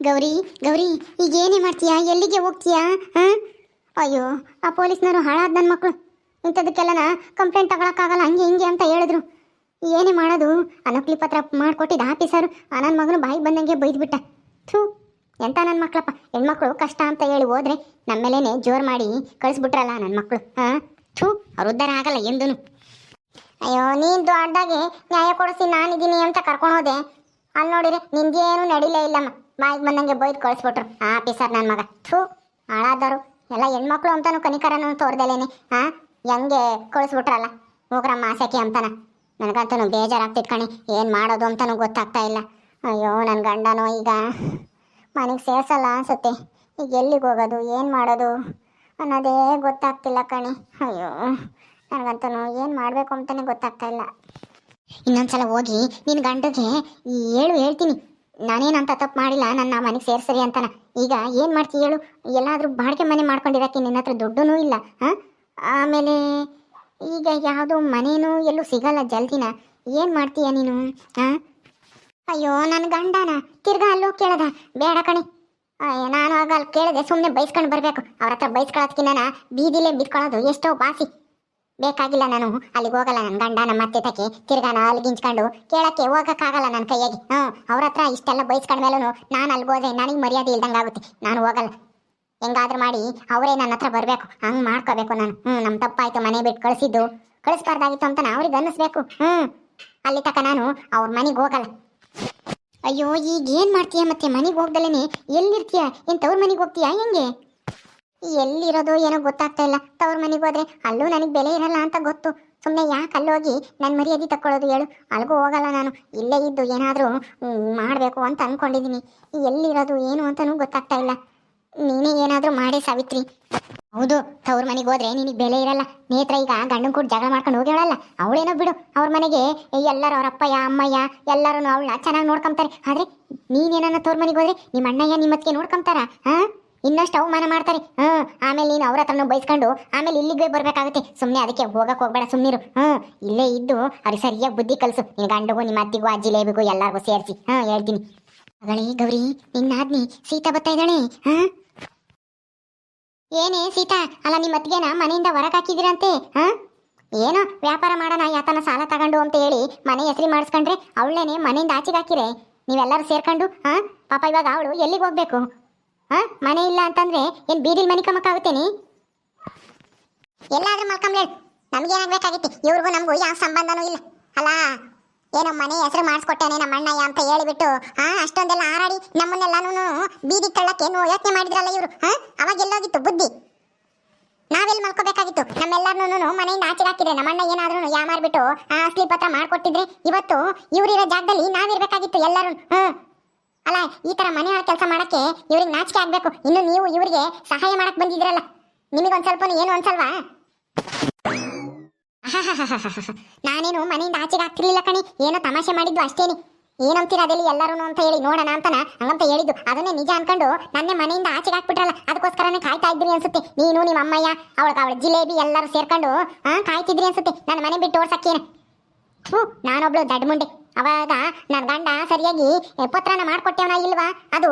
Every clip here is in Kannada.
ಗೌರಿ ಗೌರಿ, ಈಗ ಏನೇ ಮಾಡ್ತೀಯಾ? ಎಲ್ಲಿಗೆ ಹೋಗ್ತೀಯಾ? ಅಯ್ಯೋ, ಆ ಪೊಲೀಸ್ನವರು ಹಾಳಾದ ನನ್ನ ಮಕ್ಕಳು ಇಂಥದಕ್ಕೆಲ್ಲನ ಕಂಪ್ಲೇಂಟ್ ತಗೊಳಕ್ಕಾಗಲ್ಲ, ಹಂಗೆ ಹಿಂಗೆ ಅಂತ ಹೇಳಿದ್ರು. ಏನೇ ಮಾಡೋದು? ಅನಕ್ಲಿ ಪತ್ರ ಮಾಡಿಕೊಟ್ಟಿದ್ದ ಆಫೀಸರು. ಆ ನನ್ನ ಮಗನು ಬಾಯಿಗೆ ಬಂದಂಗೆ ಬೈದ್ಬಿಟ್ಟ. ಥೂ, ಎಂತ ನನ್ನ ಮಕ್ಕಳಪ್ಪ ಹೆಣ್ಮಕ್ಳು ಕಷ್ಟ ಅಂತ ಹೇಳಿ ಹೋದ್ರೆ ನಮ್ಮ ಮೇಲೇನೆ ಜೋರು ಮಾಡಿ ಕಳಿಸ್ಬಿಟ್ರಲ್ಲ ನನ್ನ ಮಕ್ಕಳು ಹಾಂ? ಥೂ, ಅವ್ರ ಉದ್ಧಾರ ಆಗಲ್ಲ ಎಂದೂ ಅಯ್ಯೋ, ನೀನು ದೊಡ್ಡದಾಗಿ ನ್ಯಾಯ ಕೊಡಿಸಿ ನಾನಿದ್ದೀನಿ ಅಂತ ಕರ್ಕೊಂಡು ಹೋದೆ. ಅಲ್ಲಿ ನೋಡಿರಿ ನಿಂದೇನು ನಡೀಲೇ ಇಲ್ಲಮ್ಮ. ಬಾಯಿಗೆ ಬಂದಂಗೆ ಬೈದು ಕಳಿಸ್ಬಿಟ್ರು. ಆ ಆಫೀಸರ್ ನನ್ನ ಮಗ. ಥೂ ಹಾಳಾದರು ಎಲ್ಲ ಹೆಣ್ಮಕ್ಳು ಅಂತಾನು ಕನಿಕರನು ತೋರ್ದಲೇನೆ. ಹಾ ಹೆಂಗೆ ಕಳಿಸ್ಬಿಟ್ರಲ್ಲ? ಹೋಗ್ರಮ್ಮ ಆಸೆಕಿ ಅಂತಾನ. ನನಗಂತೂ ಬೇಜಾರಾಗ್ತಿತ್ತು ಕಣಿ. ಏನು ಮಾಡೋದು ಅಂತಾನು ಗೊತ್ತಾಗ್ತಾ ಇಲ್ಲ. ಅಯ್ಯೋ ನನ್ನ ಗಂಡನೋ ಈಗ ಮನೆಗೆ ಸೇರ್ಸಲ್ಲ ಅನ್ಸುತ್ತೆ. ಈಗ ಎಲ್ಲಿಗೆ ಹೋಗೋದು, ಏನು ಮಾಡೋದು ಅನ್ನೋದೇ ಗೊತ್ತಾಗ್ತಿಲ್ಲ ಕಣಿ. ಅಯ್ಯೋ ನನಗಂತೂ ಏನು ಮಾಡಬೇಕು ಅಂತಾನೆ ಗೊತ್ತಾಗ್ತಾ ಇಲ್ಲ. ಇನ್ನೊಂದ್ಸಲ ಹೋಗಿ ನಿನ್ನ ಗಂಡಗೆ ಹೇಳು ಹೇಳ್ತೀನಿ. ನಾನೇನಂತ ತಪ್ಪು ಮಾಡಿಲ್ಲ, ನನ್ನ ಮನೆಗೆ ಸೇರ್ಸರಿ ಅಂತಾನ. ಈಗ ಏನು ಮಾಡ್ತೀಯ ಹೇಳು? ಎಲ್ಲಾದರೂ ಬಾಡಿಗೆ ಮನೆ ಮಾಡ್ಕೊಂಡಿರಕ್ಕೆ ನಿನ್ನ ಹತ್ರ ದುಡ್ಡೂ ಇಲ್ಲ, ಹಾಂ? ಆಮೇಲೆ ಈಗ ಯಾವುದೋ ಮನೇನೂ ಎಲ್ಲೂ ಸಿಗಲ್ಲ ಜಲ್ದಿನ. ಏನು ಮಾಡ್ತೀಯ ನೀನು ಅಯ್ಯೋ ನನ್ನ ಗಂಡನ ತಿರ್ಗಾ ಅಲ್ಲೂ ಕೇಳದ. ಬೇಡ ಕಣೆ. ನಾನು ಆಗ ಅಲ್ಲಿ ಕೇಳಿದೆ ಸುಮ್ಮನೆ ಬೈಸ್ಕೊಂಡು ಬರಬೇಕು. ಅವ್ರ ಹತ್ರ ಬೈಸ್ಕೊಳ್ಳೋದಕ್ಕಿನ್ನ ಬೀದಿಲೇ ಬಿದ್ಕೊಳ್ಳೋದು ಎಷ್ಟೋ ಬಾಸಿ. ಬೇಕಾಗಿಲ್ಲ ನಾನು. ಅಲ್ಲಿಗೆ ಹೋಗಲ್ಲ ನನ್ನ ಗಂಡ, ನಮ್ಮ ಅತ್ತೆ, ತಕ್ಕೆ. ತಿರ್ಗಾನ ಅಲ್ಲಿಗಿಂಚ್ಕೊಂಡು ಕೇಳಕ್ಕೆ ಹೋಗಕ್ಕಾಗಲ್ಲ ನನ್ನ ಕೈಯಾಗಿ. ಹ್ಞೂ, ಅವ್ರ ಹತ್ರ ಇಷ್ಟೆಲ್ಲ ಬೈಸ್ಕೊಂಡ್ಮೇಲೂ ನಾನು ಅಲ್ಲಿಗೆ ಹೋದ್ರೆ ನನಗೆ ಮರ್ಯಾದೆ ಇಲ್ದಂಗೆ ಆಗುತ್ತೆ. ನಾನು ಹೋಗಲ್ಲ. ಹೆಂಗಾದ್ರೂ ಮಾಡಿ, ಅವರೇ ನನ್ನ ಹತ್ರ ಬರಬೇಕು. ಹಂಗೆ ಮಾಡ್ಕೋಬೇಕು ನಾನು. ಹ್ಞೂ ನಮ್ಮ ತಪ್ಪಾಯಿತು, ಮನೆ ಬಿಟ್ಟು ಕಳಿಸಿದ್ದು. ಕಳಿಸ್ಬಾರ್ದಾಗಿತ್ತು ಅಂತ ಅವ್ರಿಗೆ ಅನ್ನಿಸ್ಬೇಕು. ಹ್ಞೂ, ಅಲ್ಲಿ ತಕ ನಾನು ಅವ್ರ ಮನೆಗೆ ಹೋಗಲ್ಲ. ಅಯ್ಯೋ ಈಗ ಏನು ಮಾಡ್ತೀಯ ಮತ್ತೆ ಮನೆಗೆ ಹೋಗ್ದಲೇನೆ ಎಲ್ಲಿರ್ತೀಯ? ಏನು ತವ್ರ ಮನೆಗೆ ಹೋಗ್ತೀಯಾ? ಹೆಂಗೆ? ಎಲ್ಲಿರೋದು ಏನೋ ಗೊತ್ತಾಗ್ತಾ ಇಲ್ಲ. ತವ್ರ ಮನೆಗೆ ಹೋದ್ರೆ ಅಲ್ಲೂ ನನಗೆ ಬೆಲೆ ಇರಲ್ಲ ಅಂತ ಗೊತ್ತು. ಸುಮ್ಮನೆ ಯಾಕೆ ಅಲ್ಲೋಗಿ ನನ್ನ ಮರ್ಯಾದೆ ತಕ್ಕೊಳ್ಳೋದು ಹೇಳು. ಅಲ್ಗೂ ಹೋಗಲ್ಲ ನಾನು. ಇಲ್ಲೇ ಇದ್ದು ಏನಾದರೂ ಮಾಡಬೇಕು ಅಂತ ಅಂದ್ಕೊಂಡಿದ್ದೀನಿ ಎಲ್ಲಿರೋದು, ಏನು ಅಂತಲೂ ಗೊತ್ತಾಗ್ತಾ ಇಲ್ಲ. ನೀನೇ ಏನಾದರೂ ಮಾಡಿ ಸಾವಿತ್ರಿ. ಹೌದು, ತವ್ರ ಮನೆಗೆ ಹೋದ್ರೆ ನಿನಗೆ ಬೆಲೆ ಇರಲ್ಲ. ನೇತ್ರ ಈಗ ಗಂಡನ ಕೂಡ ಜಗಳ ಮಾಡ್ಕೊಂಡು ಹೋಗ್ಯಾಳಲ್ಲ. ಅವಳೇನೋ ಬಿಡು, ಅವ್ರ ಮನೆಗೆ ಎಲ್ಲರೂ ಅವ್ರ ಅಪ್ಪಯ್ಯ, ಅಮ್ಮಯ್ಯ ಎಲ್ಲರೂ ಅವಳನ್ನ ಚೆನ್ನಾಗಿ ನೋಡ್ಕೊಂತಾರೆ ಆದ್ರೆ ನೀನೇನನ್ನ ತವ್ರ ಮನೆಗೆ ಹೋದ್ರೆ ನಿಮ್ಮ ಅಣ್ಣಯ್ಯ ನಿಮ್ಮ ಅತ್ತಿಗೆ ನೋಡ್ಕೊಂತಾರ ಹಾ? ಇನ್ನಷ್ಟು ಅವಮಾನ ಮಾಡ್ತಾರೆ. ಹ್ಮ್ ಆಮೇಲೆ ನೀನು ಅವ್ರ ಹತ್ರನೂ ಬೈಸ್ಕೊಂಡು ಆಮೇಲೆ ಇಲ್ಲಿಗೆ ಬರಬೇಕಾಗುತ್ತೆ. ಸುಮ್ಮನೆ ಅದಕ್ಕೆ ಹೋಗಕ್ಕೆ ಹೋಗ್ಬೇಡ ಸುಮ್ಮನಿರು ಹ್ಮ್ ಇಲ್ಲೇ ಇದ್ದು ಅವ್ರಿಗೆ ಸರಿಯಾಗಿ ಬುದ್ಧಿ ಕಲಿಸು. ನಿನ್ನ ಗಂಡಗೂ ನಿಮ್ಮ ಅತ್ತಿಗೂ ಅಜ್ಜಿ ಲೇಬಿಗೂ ಎಲ್ಲರಿಗೂ ಸೇರಿಸಿ. ಹಾ ಹೇಳ್ತೀನಿ. ಮಗಳೇ, ಗೌರಿ ನಿನ್ನಾದ್ನಿ ಸೀತಾ ಬರ್ತಾ ಇದ್ದಾಳೆ. ಹಾಂ ಏನೇ ಸೀತಾ, ಅಲ್ಲ ನಿಮ್ಮ ಅತ್ತಿಗೆನ ಮನೆಯಿಂದ ಹೊರಗೆ ಹಾಕಿದಿರಂತೆ ಹಾ ಏನೋ ವ್ಯಾಪಾರ ಮಾಡೋಣ ಯಾತನ ಸಾಲ ತಗೊಂಡು ಅಂತ ಹೇಳಿ ಮನೆ ಹೆಸರಿ ಮಾಡಿಸ್ಕೊಂಡ್ರೆ ಅವಳೇನೆ ಮನೆಯಿಂದ ಆಚೆಗೆ ಹಾಕಿರೆ. ನೀವೆಲ್ಲರೂ ಸೇರ್ಕೊಂಡು ಹಾ ಪಾಪ ಇವಾಗ ಅವಳು ಎಲ್ಲಿಗೆ ಹೋಗ್ಬೇಕು? ಮನೆ ಇಲ್ಲ ಅಂತಂದ್ರೆ ಏನ್ ಬೀದಿಲ್ ಮನೆ ಕಮ್ಮಕ್ಕಾಗುತ್ತೇನಿ? ಎಲ್ಲಾದ್ರೂ ಮಲ್ಕೊಂಬ್ಳೆ ನಮ್ಗೇನಾಗ್ಬೇಕಾಗಿತ್ತು? ಇವ್ರಿಗೂ ನಮ್ಗೂ ಯಾವ ಸಂಬಂಧನೂ ಇಲ್ಲ. ಅಲ್ಲ, ಏನೋ ಮನೆ ಹೆಸರು ಮಾಡಿಸ್ಕೊಟ್ಟೇನೆ ನಮ್ಮ ಅಣ್ಣಯ್ಯ ಅಂತ ಹೇಳಿಬಿಟ್ಟು, ಹಾ, ಅಷ್ಟೊಂದೆಲ್ಲ ಆರಾಡಿ ನಮ್ಮನ್ನೆಲ್ಲಾನು ಬೀದಿ ಕಳ್ಳಕ್ಕೆ ಏನು ಯೋಚನೆ ಮಾಡಿದ್ರಲ್ಲ ಇವರು, ಹಾ? ಅವಾಗ ಎಲ್ಲೋಗಿತ್ತು ಬುದ್ಧಿ. ನಾವೆಲ್ಲಿ ಮಲ್ಕೋಬೇಕಾಗಿತ್ತು? ನಮ್ಮೆಲ್ಲರನ್ನೂ ಮನೆಯಿಂದ ಆಚೆ ಹಾಕಿದ್ರೆ ನಮ್ಮ ಅಣ್ಣ ಏನಾದ್ರೂ ಯಾ ಮಾಡ್ಬಿಟ್ಟು ಆ ಅಸ್ಲಿ ಪತ್ರ ಮಾಡ್ಕೊಟ್ಟಿದ್ರೆ ಇವತ್ತು ಇವ್ರಿರೋ ಜಾಗದಲ್ಲಿ ನಾವಿರ್ಬೇಕಾಗಿತ್ತು ಎಲ್ಲರೂ ಹ್ಮ್ ಅಲ್ಲ, ಈ ತರ ಮನೆ ಕೆಲಸ ಮಾಡಕ್ಕೆ ಇವ್ರಿಗೆ ನಾಚಿಕೆ ಆಗ್ಬೇಕು. ಇನ್ನು ನೀವು ಇವರಿಗೆ ಸಹಾಯ ಮಾಡಕ್ ಬಂದಿದ್ರಲ್ಲ ನಿಮಗೊಂದ್ ಸ್ವಲ್ಪ ಏನು ಅನ್ಸಲ್ವಾ? ನಾನೇನು ಮನೆಯಿಂದ ಆಚೆಗೆ ಆಗ್ತಿರ್ಲಿಲ್ಲ ಕಣಿ. ಏನೋ ತಮಾಷೆ ಮಾಡಿದ್ದು ಅಷ್ಟೇನಿ. ಏನಂತೀರ ಅದಲ್ಲಿ ಎಲ್ಲರೂ ಅಂತ ಹೇಳಿ ನೋಡೋಣ ಅಂತನ ಹಂಗಂತ ಹೇಳಿದ್ದು. ಅದನ್ನೇ ನಿಜ ಅನ್ಕೊಂಡು ನನ್ನೇ ಮನೆಯಿಂದ ಆಚೆಗೆ ಹಾಕ್ಬಿಟ್ರಲ್ಲ. ಅದಕ್ಕೋಸ್ಕರನೇ ಕಾಯ್ತಾ ಇದ್ರಿ ಅನ್ಸುತ್ತೆ. ನೀನು, ನಿಮ್ಮ ಅಮ್ಮಯ್ಯ ಅವಳಿಗೆ ಅವಳ ಜಿಲೇಬಿ ಎಲ್ಲರೂ ಸೇರ್ಕೊಂಡು ಹಾ ಕಾಯ್ತಿದ್ರಿ ಅನ್ಸುತ್ತೆ. ನನ್ನ ಮನೆ ಬಿಟ್ಟು ಓಡ್ಸಕ್ಕೇನೆ. ಹ್ಞೂ ನಾನೊಬ್ಳು ದಡ್ಡ ಮುಂಡೆ. ಅವಾಗ ನನ್ನ ಗಂಡ ಸರಿಯಾಗಿ ಪತ್ರನ ಮಾಡ್ಕೊಟ್ಟೆವನ ಇಲ್ವಾ? ಅದು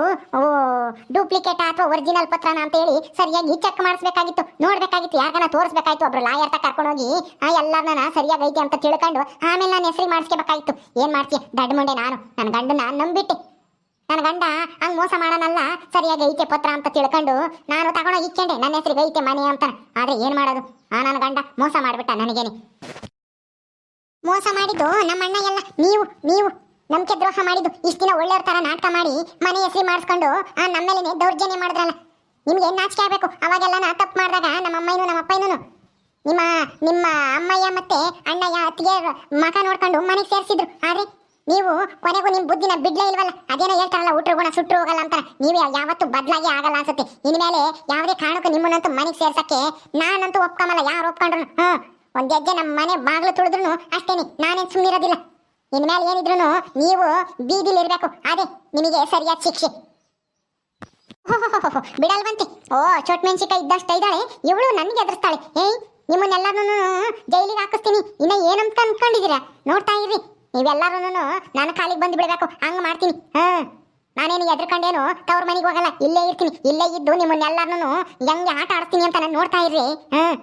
ಡೂಪ್ಲಿಕೇಟ್ ಅಥವಾ ಒರಿಜಿನಲ್ ಪತ್ರನ ಅಂತ ಹೇಳಿ ಸರಿಯಾಗಿ ಚೆಕ್ ಮಾಡಿಸ್ಬೇಕಾಗಿತ್ತು. ನೋಡ್ಬೇಕಾಗಿತ್ತು ಯಾಕನ ತೋರಿಸ್ಬೇಕಾಯ್ತು, ಒಬ್ರು ಲಾಯರ್ ತ ಕರ್ಕೊಂಡೋಗಿ ಎಲ್ಲರನ್ನ ಸರಿಯಾಗಿ ಐತೆ ಅಂತ ತಿಳ್ಕೊಂಡು ಆಮೇಲೆ ನಾನು ಹೆಸರು ಮಾಡಿಸ್ಕೋಬೇಕಾಗಿತ್ತು. ಏನ್ ಮಾಡ್ತೀಯ? ದಡ್ಡ ಮುಂಡೆ ನಾನು. ನನ್ನ ಗಂಡನ ನಂಬಿಟ್ಟೆ. ನನ್ನ ಗಂಡ ಹಂಗ್ ಮೋಸ ಮಾಡೋನಲ್ಲ, ಸರಿಯಾಗಿ ಐತೆ ಪತ್ರ ಅಂತ ತಿಳ್ಕೊಂಡು ನಾನು ತಗೊಂಡೋಗಿ ಇಕ್ಕಂಡೆ, ನನ್ನ ಹೆಸರಿಗೆ ಐತೆ ಮನೆ ಅಂತ. ಆದರೆ ಏನು ಮಾಡೋದು? ಆ ನನ್ನ ಗಂಡ ಮೋಸ ಮಾಡ್ಬಿಟ್ಟ ನನಗೇನೆ. ಮೋಸ ಮಾಡಿದ್ದು ನಮ್ಮಣ್ಣ ಎಲ್ಲ. ನೀವು ನೀವು ನಂಬಿಕೆ ದ್ರೋಹ ಮಾಡಿದ್ದು ಇಷ್ಟು ದಿನ ಒಳ್ಳೆಯವ್ರ ನಾಟಕ ಮಾಡಿ ಮನೆ ಹೆಸರಿ ಮಾಡಿಸ್ಕೊಂಡು, ಆ ನಮ್ಮ ಮೇಲೇನೆ ದೌರ್ಜನ್ಯ ಮಾಡಿದ್ರಲ್ಲ. ನಿಮ್ಗೆ ಏನ್ ನಾಚಿಕೆ ಆಗಬೇಕು? ಅವಾಗೆಲ್ಲ ನಾ ತಪ್ಪು ಮಾಡಿದಾಗ ನಮ್ಮ ಅಮ್ಮನೂ ನಮ್ಮ ಅಪ್ಪನೂ ನಿಮ್ಮ ನಿಮ್ಮ ಅಮ್ಮಯ್ಯ ಮತ್ತೆ ಅಣ್ಣಯ್ಯ ಅತ್ತಿಗೆ ಮಕ ನೋಡ್ಕೊಂಡು ಮನೆಗೆ ಸೇರಿಸಿದ್ರು. ಆದ್ರೆ ನೀವು ಕೊನೆಗೂ ನಿಮ್ಮ ಬುದ್ಧಿನ ಬಿಡ್ಲೇ ಇಲ್ವಲ್ಲ? ಅದೇನೋ ಹೇಳ್ತಾರಲ್ಲ ಹುಟ್ಟರು ಗುಣ ಸುಟ್ಟರು ಹೋಗಲ್ಲ ಅಂತಾರೆ ನೀವು ಯಾವತ್ತೂ ಬದಲಾಗಿ ಆಗಲ್ಲ ಅನ್ಸುತ್ತೆ. ಇನ್ಮೇಲೆ ಯಾವುದೇ ಕಾರಣಕ್ಕೂ ನಿಮ್ಮನ್ನಂತೂ ಮನೆಗೆ ಸೇರ್ಸಕ್ಕೆ ನಾನಂತೂ ಒಪ್ಕೊಂಬಲ್ಲ ಯಾರು ಒಪ್ಕೊಂಡ್ರು? ಹ್ಮ್. ಒಂದ್ ಹೆಜ್ಜೆ ನಮ್ಮ ಮನೆ ಬಾಗ್ಲು ತುಳಿದ್ರು ಅಷ್ಟೇನಿ, ನಾನೇನ್ ಸುಮ್ಮನಿರೋದಿಲ್ಲ ಇನ್ಮೇಲೆ ಏನಿದ್ರು ನೀವು ಬೀದಿಲಿ ಇರ್ಬೇಕು. ಅದೇ ನಿಮಗೆ ಸರಿಯಾದ ಶಿಕ್ಷೆ. ಬಿಡಲ್ವಂತೆ. ಓ ಚೋಟ್ ಮೆಣಸಿಕಾಯಿ ಇದ್ದಷ್ಟ ಇದ್ದಾಳೆ, ಇವಳು ನನಗೆ ಎದುರಿಸ್ತಾಳೆ. ಏಯ್ ನಿಮ್ಮನ್ನೆಲ್ಲರೂ ಜೈಲಿಗೆ ಹಾಕಿಸ್ತೀನಿ. ಇನ್ನ ಏನಂತ ಅನ್ಕೊಂಡಿದ್ದೀರಾ? ನೋಡ್ತಾ ಇರ್ರಿ. ನೀವೆಲ್ಲರೂ ನನ್ನ ಕಾಲಿಗೆ ಬಂದು ಬಿಡಬೇಕು. ಹಂಗ ಮಾಡ್ತೀನಿ. ಹಾ. ನಾನೇನು ಎದ್ರಕಂಡೇನು ತವ್ರ ಮನೆಗೆ ಹೋಗಲ್ಲ. ಇಲ್ಲೇ ಇರ್ತೀನಿ. ಇಲ್ಲೇ ಇದ್ದು ನಿಮ್ಮನ್ನೆಲ್ಲರೂ ಹೆಂಗೆ ಆಟ ಆಡ್ತೀನಿ ಅಂತ ನಾನು ನೋಡ್ತಾ ಇರ್ರಿ. ಹ್ಮ್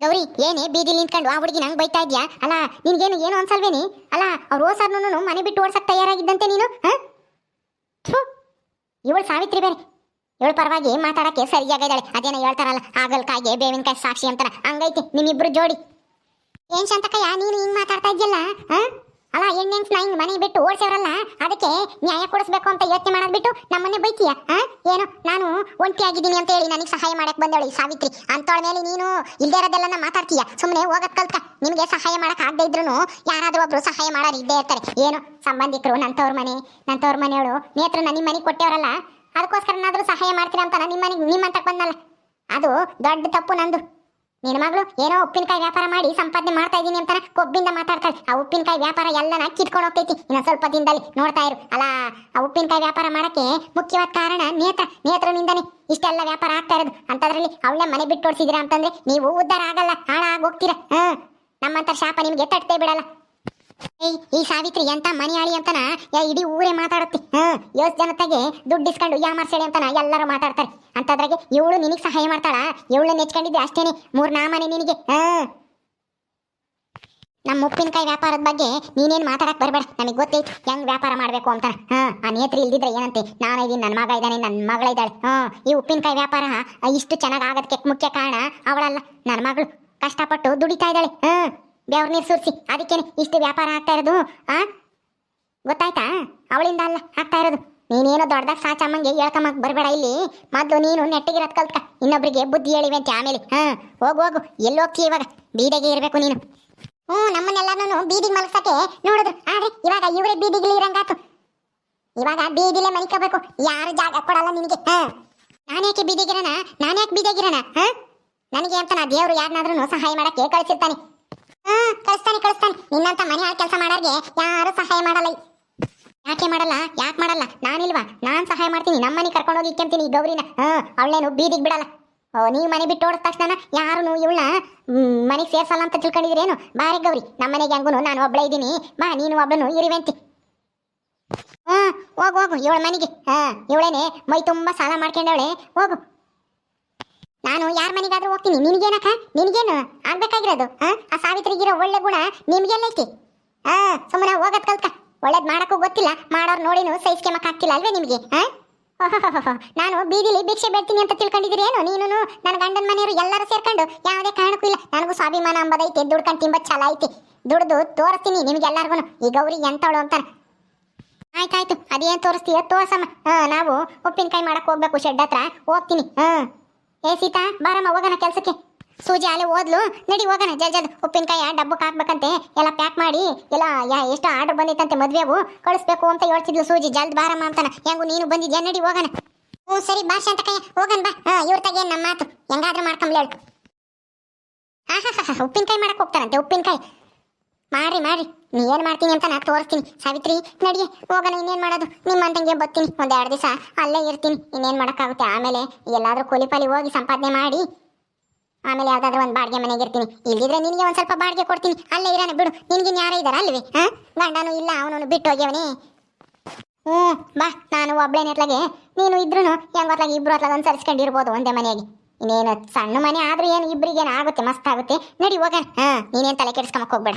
ಗೌರಿ, ಏನೇ ಬೀದಿಲಿ ನಿಂತ್ಕೊಂಡು ಆ ಹುಡುಗಿ ನಂಗೆ ಬೈತಾ ಇದ್ಯಾ? ಅಲ್ಲ, ನಿನ್ಗೇನು ಏನು ಅನ್ಸಲ್ವೇನಿ? ಅಲ್ಲ, ಅವ್ರು ಓಸಾರ್ನು ಮನೆ ಬಿಟ್ಟು ಓಡ್ಸಕ್ ತಯಾರಾಗಿದ್ದಂತೆ ನೀನು ಇವಳು ಸಾವಿತ್ರಿ ಬೇರೆ. ಇವಳು ಪರವಾಗಿ ಮಾತಾಡಕ್ಕೆ ಸರಿಯಾಗಿದ್ದಾಳೆ ಅದೇನೋ ಹೇಳ್ತಾರಲ್ಲ ಬೇವಿನ್ ಕಾಯಿ ಸಾಕ್ಷಿ ಅಂತಾರ. ಹಂಗೈತಿ, ನಿಮ್ಮಿಬ್ರು ಜೋಡಿ. ಏನ್ ಶಾಂತಕಯ್ಯ ನೀನು ಹಿಂಗ್ ಮಾತಾಡ್ತಾ ಇದ್ಯಲ್ಲ ಆ? ಅಲ್ಲ ಹೆಣ್ಣೆನ್ಸ್ ನಾ ಹಿಂಗ್ ಮನೆ ಬಿಟ್ಟು ಓಡಿಸೋರಲ್ಲ, ಅದಕ್ಕೆ ನ್ಯಾಯ ಕೊಡಿಸ್ಬೇಕು ಅಂತ ಯೋಚನೆ ಮಾಡೋದ್ ಬಿಟ್ಟು ನಮ್ಮನ್ನೇ ಬೈತೀಯ? ಏನು? ನಾನು ಒಂಟಿ ಆಗಿದ್ದೀನಿ ಅಂತ ಹೇಳಿ ನನಗೆ ಸಹಾಯ ಮಾಡಕ್ ಬಂದವಳು ಸಾವಿತ್ರಿ. ಅಂತವಳ ಮೇಲೆ ನೀನು ಇಲ್ಲದೆ ಇರೋದೆಲ್ಲ ಮಾತಾಡ್ತೀಯ. ಸುಮ್ಮನೆ ಹೋಗಕ್ ಕಲ್ತ ನಿಮಗೆ ಸಹಾಯ ಮಾಡಕ್ ಆಗದೆ ಇದ್ರು ಯಾರಾದ್ರೂ ಒಬ್ರು ಸಹಾಯ ಮಾಡೋರು ಇದ್ದೇ ಇರ್ತಾರೆ. ಏನು? ಸಂಬಂಧಿಕರು, ನಂತವ್ರ ಮನೆ, ನಂತವ್ರ ಮನೆಯವಳು ನೇತ್ರ ನಿಮ್ಮ ಮನೆಗೆ ಅದಕ್ಕೋಸ್ಕರ ಅದಕ್ಕೋಸ್ಕರನಾದ್ರೂ ಸಹಾಯ ಮಾಡ್ತೀರ ಅಂತ ನಿಮ್ಮ ಮನೆಗೆ ನಿಮ್ಮಂತಕ್ಕೆ ಬಂದಲ್ಲ ಅದು ದೊಡ್ಡ ತಪ್ಪು ನಂದು. ನಿನ್ನ ಮಗಳು ಏನೋ ಉಪ್ಪಿನಕಾಯಿ ವ್ಯಾಪಾರ ಮಾಡಿ ಸಂಪಾದನೆ ಮಾಡ್ತಾ ಇದ್ದೀನಿ ಅಂತ ಕೊಬ್ಬಿಂದ ಮಾತಾಡ್ತಾಳೆ. ಆ ಉಪ್ಪಿನಕಾಯಿ ವ್ಯಾಪಾರ ಎಲ್ಲನ ಕಿತ್ಕೊಂಡು ಹೋಗ್ತೈತಿ. ಇನ್ನ ಸ್ವಲ್ಪ ದಿನದಲ್ಲಿ ನೋಡ್ತಾ ಇರು. ಅಲ್ಲ, ಆ ಉಪ್ಪಿನಕಾಯಿ ವ್ಯಾಪಾರ ಮಾಡಕ್ಕೆ ಮುಖ್ಯವಾದ ಕಾರಣ ನೇತ್ರ. ನೇತ್ರನಿಂದನೇ ಇಷ್ಟೆಲ್ಲ ವ್ಯಾಪಾರ ಆಗ್ತಾ ಇರೋದು. ಅಂತದ್ರಲ್ಲಿ ಅವಳನ್ನ ಮನೆ ಬಿಟ್ಟು ಓಡಿಸಿದಿರಾ ಅಂತಂದ್ರೆ ನೀವು ಉದ್ದಾರ ಆಗಲ್ಲ. ಹಾಳಾಗಿ ಹೋಗ್ತೀರಾ. ಹ್ಮ್. ನಮ್ಮಂತ ಶಾಪ ನಿಮ್ಗೆ ತಟ್ಟೆ ಬಿಡಲ್ಲ. ಈ ಸಾವಿತ್ರಿ ಎಂತ ಮನೆಯಾಳಿ ಅಂತನ? ಇಡೀ ಊರೇ ಮಾತಾಡುತ್ತೆ. ಯೋಸ್ ಜನತೆಗೆ ದುಡ್ಡು ಇಸ್ಕೊಂಡು ಯಾ ಯಾಮರ್ಸೇಳಿ ಅಂತನ? ಎಲ್ಲರೂ ಮಾತಾಡ್ತಾರೆ. ಅಂತದ್ರಾಗೆ ಇವಳು ನಿನಗೆ ಸಹಾಯ ಮಾಡ್ತಾಳ? ಇವಳು ನೆಚ್ಕೊಂಡಿದ್ದೆ ಅಷ್ಟೇನೆ. ಮೂರ್ ನಾಮನೆ ನಿನಗೆ. ನಮ್ಮ ಉಪ್ಪಿನಕಾಯಿ ವ್ಯಾಪಾರದ ಬಗ್ಗೆ ನೀನೇನ್ ಮಾತಾಡಕ್ ಬರಬೇಡ. ನಮಗೆ ಗೊತ್ತೈತಿ ಹೆಂಗ್ ವ್ಯಾಪಾರ ಮಾಡ್ಬೇಕು ಅಂತ ಹಾ, ಆ ನೇತ್ರಿ ಇಲ್ದಿದ್ರೆ ಏನಂತೆ? ನಾನು ಇದೀನಿ ನನ್ನ ಮಗ ಇದ್ದಾನೆ ನನ್ನ ಮಗಳ ಇದ್ದಾಳೆ. ಈ ಉಪ್ಪಿನಕಾಯಿ ವ್ಯಾಪಾರ ಇಷ್ಟು ಚೆನ್ನಾಗಿ ಆಗೋದಕ್ಕೆ ಮುಖ್ಯ ಕಾರಣ ಅವಳಲ್ಲ ನನ್ನ ಮಗಳು. ಕಷ್ಟಪಟ್ಟು ದುಡಿತಾ ಇದ್ದಾಳೆ. ಹ್ಮ್ ಬೆವ್ರ ನೀರು ಸುರಿಸಿ. ಅದಕ್ಕೇನೆ ಇಷ್ಟು ವ್ಯಾಪಾರ ಆಗ್ತಾ ಇರೋದು, ಆ? ಗೊತ್ತಾಯ್ತಾ? ಅವಳಿಂದ ಅಲ್ಲ ಆಗ್ತಾ ಇರೋದು. ನೀನೇನೋ ದೊಡ್ಡದಾಗ ಸಾಚಮ್ಮಂಗೆ ಹೇಳ್ಕೊಂಬಕ್ ಬರಬೇಡ ಇಲ್ಲಿ. ಮೊದಲು ನೀನು ನೆಟ್ಟಿಗಿರೋದು ಕಲ್ತ್ಕ. ಇನ್ನೊಬ್ರಿಗೆ ಬುದ್ಧಿ ಹೇಳಿವೆ ಅಂತ ಆಮೇಲೆ. ಹಾ, ಹೋಗು ಹೋಗು. ಎಲ್ಲಿ ಹೋಗ್ತೀಯ ಇವಾಗ? ಬೀದಿಗೆ ಇರಬೇಕು ನೀನು. ಹ್ಞೂ ನಮ್ಮನ್ನೆಲ್ಲರೂ ಬೀದಿಗೆ ಮಲಗ್ಸಕ್ಕೆ ನೋಡಿದ್ರು. ಆದರೆ ಇವಾಗ ಇವರೇ ಬೀದಿಗೆ ಇರಂಗಾತು ಇವಾಗ ಬೀದಿಲೇ ಮಲಿಕೋಬೇಕು. ಯಾರು ಜಾಗ ಕೊಡಲ್ಲ ನಿನಗೆ, ಹಾ? ನಾನ್ಯಾಕೆ ಬೀದಿಗಿರೋಣ? ನಾನ್ಯಾಕೆ ಬೀದಿಗಿರೋಣ, ಹಾ? ನನಗೆ ಅಂತ ನಾ ದೇವರು ಯಾರನ್ನಾದ್ರೂ ಸಹಾಯ ಮಾಡಕ್ಕೆ ಕಳಿಸಿರ್ತಾನೆ. ಕಳಿಸ್ತಾನೆ ಕಳಿಸ್ತಾನೆ. ನಿನ್ನಂತ ಮನೆ ಕೆಲಸ ಮಾಡೋರ್ಗೆ ಯಾರು ಸಹಾಯ ಮಾಡಲ್ಲ. ಯಾಕೆ ಮಾಡಲ್ಲ? ಯಾಕೆ ಮಾಡಲ್ಲ? ನಾನಿಲ್ವಾ? ನಾನ್ ಸಹಾಯ ಮಾಡ್ತೀನಿ. ನಮ್ಮ ಮನೆ ಕರ್ಕೊಂಡು ಹೋಗಿ ಇಕ್ಕಂತೀನಿ ಈ ಗೌರಿನ. ಹಾ, ಅವಳೇನು ಬೀದಿಗೆ ಬಿಡಲ್ಲ. ಓ ನೀವು ಮನೆ ಬಿಟ್ಟು ಓಡಿದ ತಕ್ಷಣ ಯಾರು ಇವಳನ್ನ ಮನೆಗೆ ಸೇರ್ಸಲ್ಲ ಅಂತ ತಿಳ್ಕೊಂಡಿದ್ರೇನು ಬಾರಿ ಗೌರಿ ನಮ್ಮ ಮನೆಗೆ ಹಂಗೂ ನಾನು ಒಬ್ಳೆ ಇದ್ದೀನಿ. ಬಾ, ನೀನು ಒಬ್ಳನು ಇರಿವೆಂತಿ. ಹಾ, ಹೋಗು ಹೋಗು, ಇವಳ ಮನೆಗೆ. ಹಾ, ಇವಳೇನೆ ಮೈ ತುಂಬಾ ಸಾಲ ಮಾಡ್ಕೊಂಡವಳೆ. ಹೋಗು. ನಾನು ಯಾರ ಮನೆಗಾದ್ರೂ ಹೋಗ್ತೀನಿ. ನಿನಗೇನಕ್ಕ? ನಿನಗೇನು ಆಗ್ಬೇಕಾಗಿರೋದು? ಆ ಸಾವಿತ್ರಿಗಿರೋ ಒಳ್ಳೆ ಗುಣ ನಿಮ್ಗೆಲ್ಲ ಐತಿ ಹಾ ಸುಮ್ಮನೆ ಹೋಗೋದ್ ಕಲ್ತ ಒಳ್ಳೇದ್ ಮಾಡಕ್ಕೂ ಗೊತ್ತಿಲ್ಲ. ಮಾಡೋರ್ ನೋಡಿನು ಸಹಿಸ್ಕೆಮಕ್ ಹಾಕ್ತಿಲ್ಲ ಅಲ್ವೇ ನಿಮಗೆ? ಹಾ. ನಾನು ಬೀದಿಲಿ ಭಿಕ್ಷೆ ಬೇಡ್ತೀನಿ ಅಂತ ತಿಳ್ಕೊಂಡಿದ್ದೀರಿ ಏನು? ನೀನು ನನ್ನ ಗಂಡನ ಮನೆಯವರು ಎಲ್ಲರೂ ಸೇರ್ಕೊಂಡು? ಯಾವುದೇ ಕಾರಣಕ್ಕೂ ಇಲ್ಲ. ನನಗೂ ಸ್ವಾಭಿಮಾನ ಅಂಬದೈತೆ ದುಡ್ಕೊಂಡು ತಿಂಬ ಛಲ ಐತಿ. ದುಡ್ದು ತೋರಿಸ್ತೀನಿ ನಿಮ್ಗೆಲ್ಲರಿಗೂ ಈ ಗೌರಿ ಎಂತವಳು ಅಂತಾನೆ. ಆಯ್ತಾಯ್ತು. ಅದೇನು ತೋರಿಸ್ತೀಯ ತೋರ್ಸಮ್ಮ. ಹಾಂ, ನಾವು ಉಪ್ಪಿನಕಾಯಿ ಮಾಡಕ್ ಹೋಗ್ಬೇಕು. ಶೆಡ್ ಹತ್ರ. ಹೋಗ್ತೀನಿ. ಹಾ. ಏ ಸೀತಾ, ಬಾರಮ್ಮ, ಹೋಗೋಣ ಕೆಲಸಕ್ಕೆ. ಸೂಜಿ ಅಲ್ಲೇ ಓದ್ಲು, ನಡಿ ಹೋಗೋಣ, ಜಲ್ ಜಲ್. ಉಪ್ಪಿನಕಾಯ ಡಬ್ಬಕ್ಕೆ ಹಾಕ್ಬೇಕಂತೆ. ಎಲ್ಲ ಪ್ಯಾಕ್ ಮಾಡಿ, ಎಲ್ಲ, ಯಾ, ಎಷ್ಟು ಆರ್ಡರ್ ಬಂದಿತ್ತಂತೆ ಮದ್ವೆವು. ಕಳಿಸ್ಬೇಕು ಅಂತ ಹೇಳ್ತಿದ್ಲು ಸೂಜಿ. ಜಲ್ದ್ ಬಾರಮ್ಮ ಅಂತಾನ. ಹೆಂಗು ನೀನು ಬಂದಿದ್ಯಾ? ನಡಿ ಹೋಗೋಣ. ಹ್ಞೂ ಸರಿ, ಬಾ ಕೈ ಹೋಗನ್ ಬಾ. ಹಾಂ, ಇವ್ರ ನಮ್ಮ ಮಾತು? ಹೆಂಗಾದ್ರೂ ಮಾಡ್ಕೊಂಬ್ಲೇಳು ಹಾಂ ಹಾಂ ಹಾಂ ಉಪ್ಪಿನಕಾಯಿ ಮಾಡಕ್ ಹೋಗ್ತಾರಂತೆ ಉಪ್ಪಿನಕಾಯಿ. ಮಾಡ್ರಿ ಮಾಡ್ರಿ ನೀ ಏನ್ ಮಾಡ್ತೀನಿ ಅಂತ ನಾ ತೋರಿಸ್ತೀನಿ. ಸಾವಿತ್ರಿ ನಡಿ ಹೋಗೋಣ, ಇನ್ನೇನು ಮಾಡೋದು? ನಿಮ್ಮಂತಂಗೆ ಬರ್ತೀನಿ ಒಂದ್ ಎರಡು ದಿವಸ ಅಲ್ಲೇ ಇರ್ತೀನಿ. ಇನ್ನೇನ್ ಮಾಡಕ್ಕಾಗುತ್ತೆ? ಆಮೇಲೆ ಎಲ್ಲಾದ್ರೂ ಕೂಲಿ ಪಾಲಿ ಹೋಗಿ ಸಂಪಾದನೆ ಮಾಡಿ. ಆಮೇಲೆ ಯಾವ್ದಾದ್ರು ಒಂದ್ ಬಾಡಿಗೆ ಮನೆಗೆ ಇರ್ತೀನಿ. ಇಲ್ಲಿದ್ರೆ ನಿನಗೆ ಒಂದ್ ಸ್ವಲ್ಪ ಬಾಡಿಗೆ ಕೊಡ್ತೀನಿ. ಅಲ್ಲೇ ಇರೋಣ ಬಿಡು. ನಿನ್ಗೆ ಯಾರೇ ಇದಾರ ಅಲ್ವೇ, ಹಾಂ? ಗಂಡನು ಇಲ್ಲ ಅವನನ್ನು ಬಿಟ್ಟು ಹೋಗ್ಯವನೇ. ಹ್ಞೂ, ಬಾ. ನಾನು ಒಬ್ಬಳೇನೆ ನೆಟ್ಲಾಗೆ. ನೀನು ಇದ್ರು ಹೆಂಗ್ ಇಬ್ರು ಹೊತ್ಲಾಗ ಸರಿಸ್ಕೊಂಡಿರ್ಬೋದು ಒಂದೇ ಮನೆಯಾಗಿ. ಇನ್ನೇನು ಸಣ್ಣ ಮನೆ ಆದ್ರೂ ಏನು ಇಬ್ಬರಿಗೇನು ಆಗುತ್ತೆ, ಮಸ್ತ್ ಆಗುತ್ತೆ. ನಡಿ ಹೋಗ ಹಾಂ, ನೀನೇನ್ ತಲೆ ಕೆಡಿಸ್ಕೊಂಬಕ್ಕೆ ಹೋಗ್ಬೇಡ.